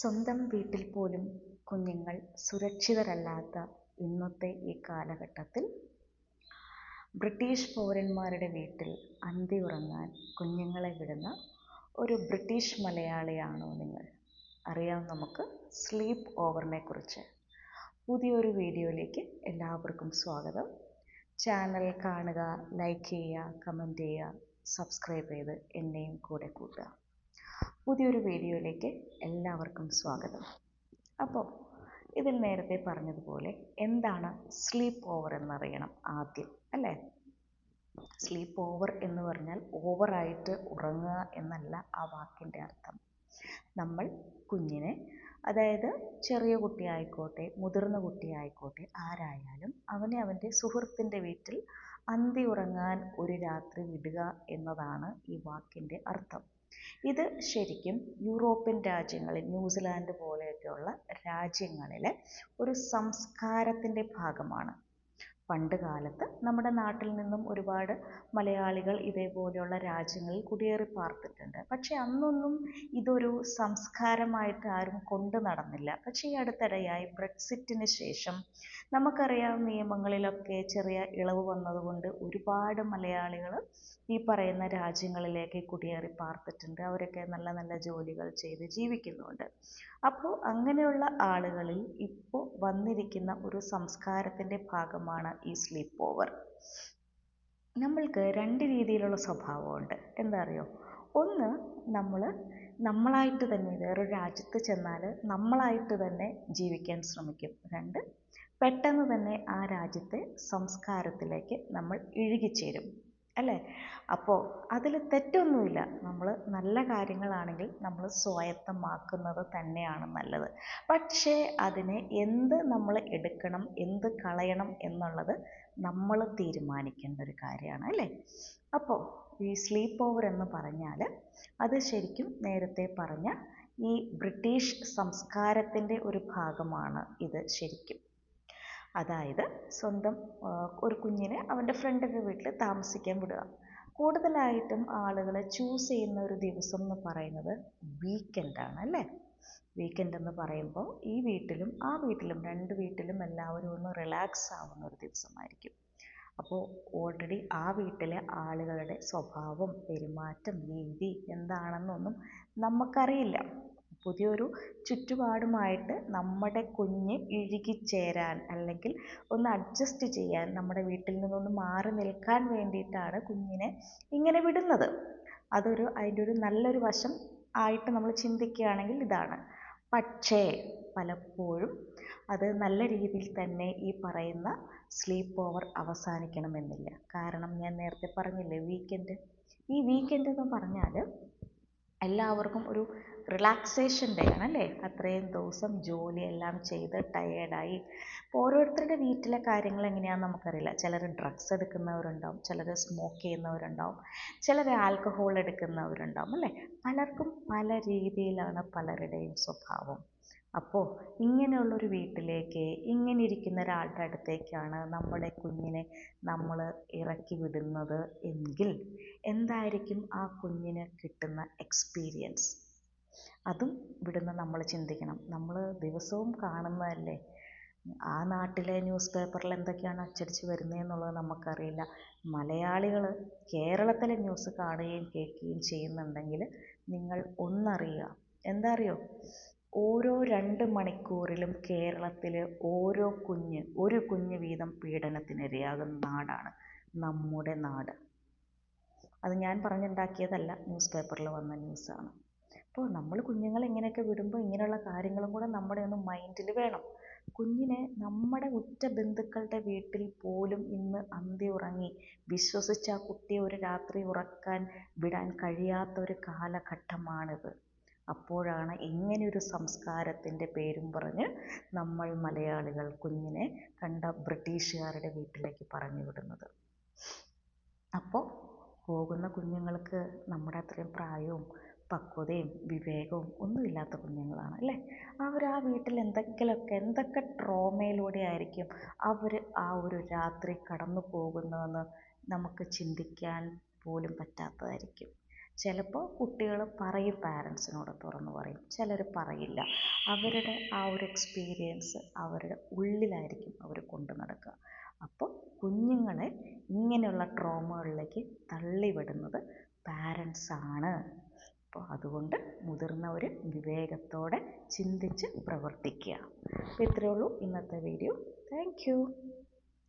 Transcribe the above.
സ്വന്തം വീട്ടിൽ പോലും കുഞ്ഞുങ്ങൾ സുരക്ഷിതരല്ലാത്ത ഇന്നത്തെ ഈ കാലഘട്ടത്തിൽ ബ്രിട്ടീഷ് പൗരന്മാരുടെ വീട്ടിൽ അന്തി ഉറങ്ങാൻ കുഞ്ഞുങ്ങളെ വിടുന്ന ഒരു ബ്രിട്ടീഷ് മലയാളിയാണോ നിങ്ങൾ? അറിയാം നമുക്ക് സ്ലീപ്പ് ഓവറിനെ കുറിച്ച്. പുതിയൊരു വീഡിയോയിലേക്ക് എല്ലാവർക്കും സ്വാഗതം. ചാനൽ കാണുക ലൈക്ക് ചെയ്യുക കമന്റ് ചെയ്യുക സബ്സ്ക്രൈബ് ചെയ്ത് എന്നെയും കൂടെ കൂട്ടുക. പുതിയൊരു വീഡിയോയിലേക്ക് എല്ലാവർക്കും സ്വാഗതം. അപ്പോൾ ഇതിൽ നേരത്തെ പറഞ്ഞതുപോലെ എന്താണ് സ്ലീപ്പ് ഓവർ എന്നറിയണം ആദ്യം അല്ലേ? സ്ലീപ്പ് ഓവർ എന്ന് പറഞ്ഞാൽ ഓവറായിട്ട് ഉറങ്ങുക എന്നല്ല ആ വാക്കിന്റെ അർത്ഥം. നമ്മൾ കുഞ്ഞിനെ അതായത് ചെറിയ കുട്ടിയായിക്കോട്ടെ മുതിർന്ന കുട്ടിയായിക്കോട്ടെ ആരായാലും അവനെ അവന്റെ സുഹൃത്തിന്റെ വീട്ടിൽ അന്തി ഉറങ്ങാൻ ഒരു രാത്രി വിടുക എന്നതാണ് ഈ വാക്കിന്റെ അർത്ഥം. ഇത് ശരിക്കും യൂറോപ്യൻ രാജ്യങ്ങളിൽ ന്യൂസിലാൻഡ് പോലെയൊക്കെയുള്ള രാജ്യങ്ങളിലെ ഒരു സംസ്കാരത്തിന്റെ ഭാഗമാണ്. പണ്ട് കാലത്ത് നമ്മുടെ നാട്ടിൽ നിന്നും ഒരുപാട് മലയാളികൾ ഇതേപോലെയുള്ള രാജ്യങ്ങളിൽ കുടിയേറി പാർത്തിട്ടുണ്ട്. പക്ഷേ അന്നൊന്നും ഇതൊരു സംസ്കാരമായിട്ട് ആരും കൊണ്ടു നടന്നില്ല. പക്ഷേ ഈ അടുത്തിടെയായി ബ്രെക്സിറ്റിന് ശേഷം നമുക്കറിയാം നിയമങ്ങളിലൊക്കെ ചെറിയ ഇളവ് വന്നതുകൊണ്ട് ഒരുപാട് മലയാളികൾ ഈ പറയുന്ന രാജ്യങ്ങളിലേക്ക് കുടിയേറി പാർത്തിട്ടുണ്ട്. അവരൊക്കെ നല്ല നല്ല ജോലികൾ ചെയ്ത് ജീവിക്കുന്നുണ്ട്. അപ്പോൾ അങ്ങനെയുള്ള ആളുകളിൽ ഇപ്പോൾ വന്നിരിക്കുന്ന ഒരു സംസ്കാരത്തിന്റെ ഭാഗമാണ് ഈ സ്ലീപ്പ് ഓവർ നമ്മൾക്ക് രണ്ട് രീതിയിലുള്ള സ്വഭാവമുണ്ട്. എന്താ അറിയോ? ഒന്ന് നമ്മൾ നമ്മളായിട്ട് തന്നെ വേറൊരു രാജ്യത്ത് ചെന്നാൽ നമ്മളായിട്ട് തന്നെ ജീവിക്കാൻ ശ്രമിക്കും. രണ്ട് പെട്ടെന്ന് തന്നെ ആ രാജ്യത്തെ സംസ്കാരത്തിലേക്ക് നമ്മൾ ഇഴുകിച്ചേരും. അല്ലേ? അപ്പോൾ അതിൽ തെറ്റൊന്നുമില്ല. നമ്മൾ നല്ല കാര്യങ്ങളാണെങ്കിൽ നമ്മൾ സ്വായത്തമാക്കുന്നത് തന്നെയാണ് നല്ലത്. പക്ഷേ അതിനെ എന്ത് നമ്മൾ എടുക്കണം എന്ത് കളയണം എന്നുള്ളത് നമ്മൾ തീരുമാനിക്കേണ്ട ഒരു കാര്യമാണ് അല്ലേ? അപ്പോൾ ഈ സ്ലീപ്പ് ഓവർ എന്ന് പറഞ്ഞാൽ അത് ശരിക്കും നേരത്തെ പറഞ്ഞ ഈ ബ്രിട്ടീഷ് സംസ്കാരത്തിന്റെ ഒരു ഭാഗമാണ് ഇത് ശരിക്കും. അതായത് സ്വന്തം ഒരു കുഞ്ഞിനെ അവന്റെ ഫ്രണ്ടിന്റെ വീട്ടിൽ താമസിക്കാൻ വിടുക. കൂടുതലായിട്ടും ആളുകളെ ചൂസ് ചെയ്യുന്ന ഒരു ദിവസം എന്ന് പറയുന്നത് വീക്കെൻഡാണ് അല്ലേ? വീക്കെൻഡ് എന്ന് പറയുമ്പോൾ ഈ വീട്ടിലും ആ വീട്ടിലും രണ്ട് വീട്ടിലും എല്ലാവരും ഒന്ന് റിലാക്സ് ആവുന്ന ഒരു ദിവസമായിരിക്കും. അപ്പോൾ ഓൾറെഡി ആ വീട്ടിലെ ആളുകളുടെ സ്വഭാവം പെരുമാറ്റം രീതി എന്താണെന്നൊന്നും നമുക്കറിയില്ല. പുതിയൊരു ചുറ്റുപാടുമായിട്ട് നമ്മുടെ കുഞ്ഞ് ഇഴുകിച്ചേരാൻ അല്ലെങ്കിൽ ഒന്ന് അഡ്ജസ്റ്റ് ചെയ്യാൻ നമ്മുടെ വീട്ടിൽ നിന്നൊന്ന് മാറി നിൽക്കാൻ വേണ്ടിയിട്ടാണ് കുഞ്ഞിനെ ഇങ്ങനെ വിടുന്നത്. അതൊരു അതിന്റെ ഒരു നല്ലൊരു വശം ആയിട്ട് നമ്മൾ ചിന്തിക്കുകയാണെങ്കിൽ ഇതാണ്. പക്ഷേ പലപ്പോഴും അത് നല്ല രീതിയിൽ തന്നെ ഈ പറയുന്ന സ്ലീപ്പ് ഓവർ അവസാനിക്കണമെന്നില്ല. കാരണം ഞാൻ നേരത്തെ പറഞ്ഞില്ലേ വീക്കെൻഡ് ഈ വീക്കെൻഡ് എന്ന് പറഞ്ഞാൽ എല്ലാവർക്കും ഒരു റിലാക്സേഷൻ ഡേ ആണ് അല്ലേ? അത്രയും ദിവസം ജോലിയെല്ലാം ചെയ്ത് ടയേർഡായി ഇപ്പോൾ ഓരോരുത്തരുടെ വീട്ടിലെ കാര്യങ്ങൾ എങ്ങനെയാണെന്ന് നമുക്കറിയില്ല. ചിലർ ഡ്രഗ്സ് എടുക്കുന്നവരുണ്ടാവും ചിലർ സ്മോക്ക് ചെയ്യുന്നവരുണ്ടാവും ചിലർ ആൽക്കഹോൾ എടുക്കുന്നവരുണ്ടാവും അല്ലേ? പലർക്കും പല രീതിയിലാണ് പലരുടെയും സ്വഭാവം. അപ്പോൾ ഇങ്ങനെയുള്ളൊരു വീട്ടിലേക്ക് ഇങ്ങനെ ഇരിക്കുന്ന ഒരാളുടെ അടുത്തേക്കാണ് നമ്മുടെ കുഞ്ഞിനെ നമ്മൾ ഇറക്കി വിടുന്നത് എങ്കിൽ എന്തായിരിക്കും ആ കുഞ്ഞിന് കിട്ടുന്ന എക്സ്പീരിയൻസ് അതും ഇവിടുന്ന് നമ്മൾ ചിന്തിക്കണം. നമ്മൾ ദിവസവും കാണുന്നതല്ലേ? ആ നാട്ടിലെ ന്യൂസ് പേപ്പറിൽ എന്തൊക്കെയാണ് അച്ചടിച്ച് വരുന്നതെന്നുള്ളത് നമുക്കറിയില്ല. മലയാളികൾ കേരളത്തിലെ ന്യൂസ് കാണുകയും കേൾക്കുകയും ചെയ്യുന്നുണ്ടെങ്കിൽ നിങ്ങൾ ഒന്നറിയുക. എന്താ അറിയോ? ഓരോ രണ്ട് മണിക്കൂറിലും കേരളത്തിൽ ഓരോ കുഞ്ഞ് ഒരു കുഞ്ഞ് വീതം പീഡനത്തിനിരയാകുന്ന നാടാണ് നമ്മുടെ നാട്. അത് ഞാൻ പറഞ്ഞുണ്ടാക്കിയതല്ല ന്യൂസ് പേപ്പറിൽ വന്ന ന്യൂസാണ്. അപ്പോൾ നമ്മൾ കുഞ്ഞുങ്ങളെ ഇങ്ങനെയൊക്കെ വിടുമ്പോൾ ഇങ്ങനെയുള്ള കാര്യങ്ങളും കൂടെ നമ്മുടെ ഒന്ന് മൈൻഡിൽ വേണം. കുഞ്ഞിനെ നമ്മുടെ ഉറ്റ ബന്ധുക്കളുടെ വീട്ടിൽ പോലും ഇന്ന് അന്തി ഉറങ്ങി വിശ്വസിച്ച ആ കുട്ടിയെ ഒരു രാത്രി ഉറക്കാൻ വിടാൻ കഴിയാത്ത ഒരു കാലഘട്ടമാണിത്. അപ്പോഴാണ് ഇങ്ങനെയൊരു സംസ്കാരത്തിന്റെ പേരും പറഞ്ഞ് നമ്മൾ മലയാളികൾ കുഞ്ഞിനെ കണ്ട ബ്രിട്ടീഷുകാരുടെ വീട്ടിലേക്ക് പറഞ്ഞു വിടുന്നത്. അപ്പോൾ പോകുന്ന കുഞ്ഞുങ്ങൾക്ക് നമ്മുടെ അത്രയും പ്രായവും പക്വതയും വിവേകവും ഒന്നുമില്ലാത്ത കുഞ്ഞുങ്ങളാണ് അല്ലേ? അവർ ആ വീട്ടിൽ എന്തെങ്കിലുമൊക്കെ എന്തൊക്കെ ട്രോമയിലൂടെ ആയിരിക്കും അവർ ആ ഒരു രാത്രി കടന്നു പോകുന്നതെന്ന് നമുക്ക് ചിന്തിക്കാൻ പോലും പറ്റാത്തതായിരിക്കും. ചിലപ്പോൾ കുട്ടികൾ പറയും പാരൻസിനോട് തുറന്നു പറയും. ചിലർ പറയില്ല. അവരുടെ ആ ഒരു എക്സ്പീരിയൻസ് അവരുടെ ഉള്ളിലായിരിക്കും അവർ കൊണ്ടു നടക്കുക. അപ്പോൾ കുഞ്ഞുങ്ങളെ ഇങ്ങനെയുള്ള ട്രോമകളിലേക്ക് തള്ളിവിടുന്നത് പാരൻസാണ്. അപ്പോൾ അതുകൊണ്ട് മുതിർന്നവർ വിവേകത്തോടെ ചിന്തിച്ച് പ്രവർത്തിക്കുക. അപ്പോൾ ഇത്രയേ ഉള്ളൂ ഇന്നത്തെ വീഡിയോ. താങ്ക്